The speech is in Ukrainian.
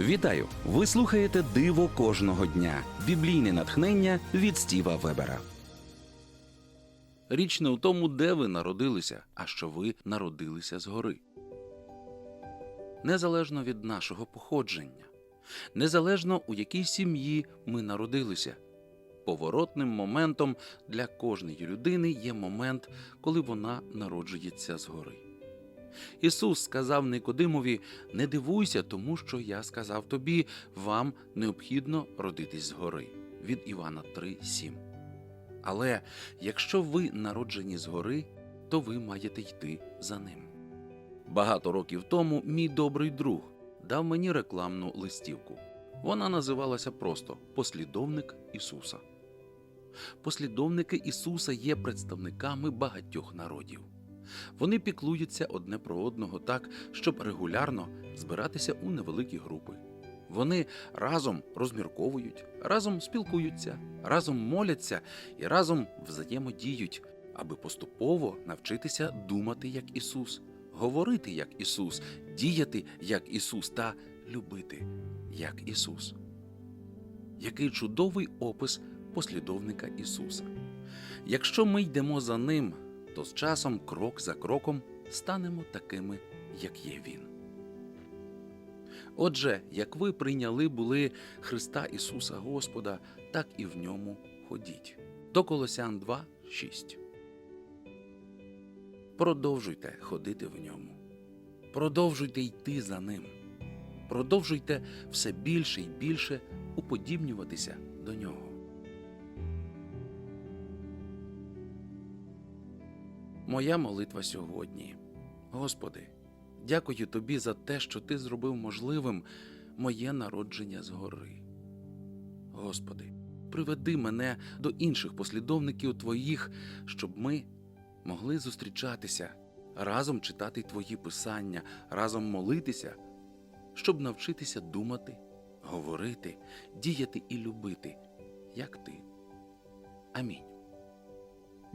Вітаю! Ви слухаєте Диво кожного дня. Біблійне натхнення від Стіва Вебера. Річ не у тому, де ви народилися, а що ви народилися згори. Незалежно від нашого походження, незалежно у якій сім'ї ми народилися. Поворотним моментом для кожної людини є момент, коли вона народжується згори. Ісус сказав Никодимові: не дивуйся, тому що я сказав тобі, вам необхідно родитись згори. Від Івана 3,7. Але якщо ви народжені згори, то ви маєте йти за ним. Багато років тому мій добрий друг дав мені рекламну листівку. Вона називалася просто Послідовник Ісуса. Послідовники Ісуса є представниками багатьох народів. Вони піклуються одне про одного так, щоб регулярно збиратися у невеликі групи. Вони разом розмірковують, разом спілкуються, разом моляться і разом взаємодіють, аби поступово навчитися думати як Ісус, говорити як Ісус, діяти як Ісус та любити як Ісус. Який чудовий опис послідовника Ісуса. Якщо ми йдемо за Ним, то з часом, крок за кроком, станемо такими, як є Він. Отже, як ви прийняли були Христа Ісуса Господа, так і в ньому ходіть. До Колосян 2, 6. Продовжуйте ходити в ньому. Продовжуйте йти за ним. Продовжуйте все більше і більше уподібнюватися до нього. Моя молитва сьогодні. Господи, дякую Тобі за те, що Ти зробив можливим моє народження згори. Господи, приведи мене до інших послідовників Твоїх, щоб ми могли зустрічатися, разом читати Твої писання, разом молитися, щоб навчитися думати, говорити, діяти і любити, як Ти. Амінь.